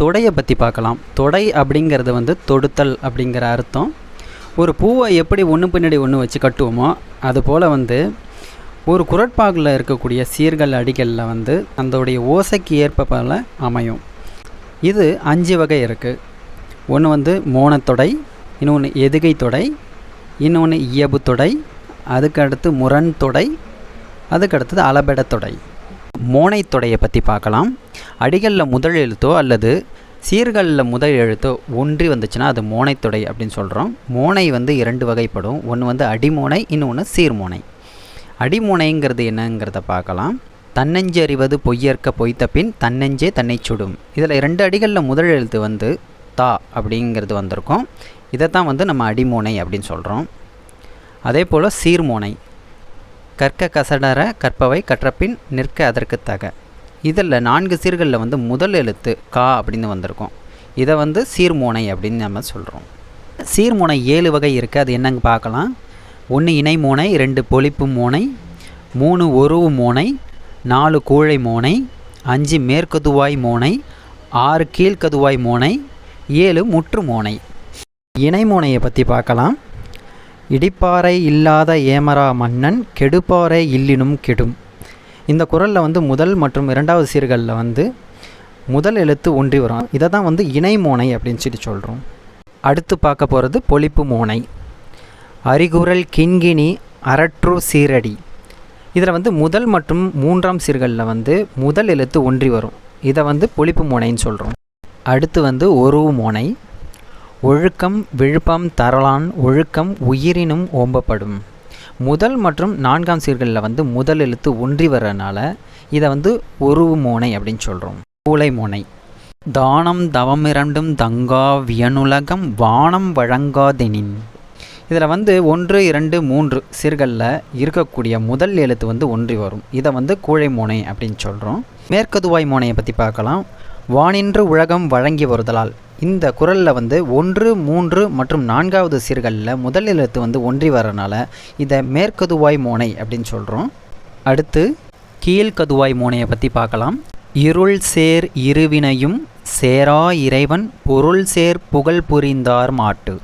தொடையை பற்றி பார்க்கலாம். தொடை அப்படிங்கிறது வந்து தொடுத்தல் அப்படிங்கிற அர்த்தம். ஒரு பூவை எப்படி ஒன்று பின்னாடி ஒன்று வச்சு கட்டுவோமோ அதுபோல் வந்து ஒரு குரட்பாகில் இருக்கக்கூடிய சீர்கள் அடிகளில் வந்து அதோடைய ஓசைக்கு ஏற்ப போல அமையும். இது அஞ்சு வகை இருக்குது ஒன்று வந்து மோனத்தொடை இன்னொன்று எதுகை தொடை இன்னொன்று இயபு தொடை அதுக்கடுத்து முரண் தொடை அதுக்கடுத்தது அளபெட மோனைத்தொடையை பற்றி பார்க்கலாம். அடிகளில் முதல் எழுத்தோ அல்லது சீர்களில் முதல் எழுத்தோ ஒன்றி வந்துச்சுன்னா அது மோனைத்தொடை அப்படின்னு சொல்கிறோம் மோனை வந்து இரண்டு வகைப்படும். ஒன்று வந்து அடிமோனை இன்னொன்று சீர்மோனை. அடிமோனைங்கிறது என்னங்கிறத பார்க்கலாம். தன்னெஞ்சு அறிவது பொய்யற்க பொய்த்த பின் தன்னெஞ்சே தன்னை சுடும். இதில் ரெண்டு அடிகளில் முதல் எழுத்து வந்து தா அப்படிங்கிறது வந்திருக்கும். இதைத்தான் வந்து நம்ம அடிமோனை அப்படின்னு சொல்கிறோம் அதே போல் சீர்மோனை. கற்க கசடர கற்பவை கற்றபின் நிற்க அதற்கு தக இதில் நான்கு சீர்களில் வந்து முதல் எழுத்து கா அப்படின்னு வந்திருக்கும். இதை வந்து சீர்மோனை அப்படின்னு நம்ம சொல்கிறோம் சீர்மோனை ஏழு வகை இருக்குது அது என்னங்க பார்க்கலாம். ஒன்று இணை மோனை ரெண்டு பொழிப்பு மோனை மூணு ஒருவு மோனை நாலு கூழை மோனை அஞ்சு மேற்கதுவாய் மோனை ஆறு கீழ்கதுவாய் மோனை ஏழு முற்று மோனை. இணைமோனையை பற்றி பார்க்கலாம். இடிப்பாறை இல்லாத ஏமரா மன்னன் கெடுப்பாறை இல்லினும் கெடும். இந்த குரலில் வந்து முதல் மற்றும் இரண்டாவது சீர்களில் வந்து முதல் எழுத்து ஒன்றி வரும். இதை தான் வந்து இணை மோனை அப்படின்னு சொல்லி சொல்கிறோம் அடுத்து பார்க்க போகிறது பொலிப்பு மோனை. அரிகுரல் கிண்கிணி அரற்று சீரடி. இதில் வந்து முதல் மற்றும் மூன்றாம் சீர்களில் வந்து முதல் எழுத்து ஒன்றி வரும். இதை வந்து பொலிப்பு மோனைன்னு சொல்கிறோம் அடுத்து வந்து ஒரு மோனை. ஒழுக்கம் விழுப்பம் தரலான் ஒழுக்கம் உயிரினும் ஓம்பப்படும். முதல் மற்றும் நான்காம் சீர்களில் வந்து முதல் எழுத்து ஒன்றி வர்றதுனால இதை வந்து உருவு மோனை அப்படின்னு சொல்கிறோம் கூளை மோனை. தானம் தவம் இரண்டும் தங்கா வியனுலகம் வானம் வழங்காதெனின் இதில் வந்து ஒன்று இரண்டு மூன்று சீர்களில் இருக்கக்கூடிய முதல் எழுத்து வந்து ஒன்றி வரும். இதை வந்து கூழை மோனை அப்படின்னு சொல்கிறோம் மேற்கதுவாய் மோனையை பற்றி பார்க்கலாம். வானின்று உலகம் வழங்கி வருதலால். இந்த குரலில் வந்து ஒன்று மூன்று மற்றும் நான்காவது சீர்களில் முதல் எழுத்து வந்து ஒன்றி வரனால இதை மேற்கதுவாய் மோனை அப்படின்னு சொல்கிறோம் அடுத்து கீழ்கதுவாய் மோனையை பற்றி பார்க்கலாம். இருள் சேர் இருவினையும் சேரா இறைவன் பொருள் சேர் புகழ் புரிந்தார் மாட்டு.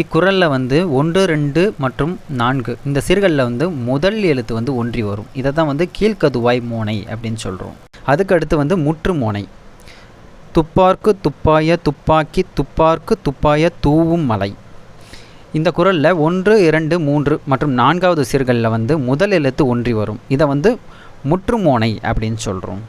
இக்குரலில் வந்து ஒன்று ரெண்டு மற்றும் நான்கு. இந்த சீர்களில் வந்து முதல் எழுத்து வந்து ஒன்றி வரும். இதை தான் வந்து கீழ்கதுவாய் மோனை அப்படின்னு சொல்கிறோம் அதுக்கு அடுத்து வந்து முற்று மோனை. துப்பார்க்கு துப்பாய துப்பாக்கி துப்பார்க்கு துப்பாய தூவும் மலை. இந்த குரலில் ஒன்று இரண்டு மூன்று மற்றும் நான்காவது சீர்களில் வந்து முதல் எழுத்து ஒன்றி வரும். இதை வந்து முற்றுமோனை அப்படின்னு சொல்கிறோம்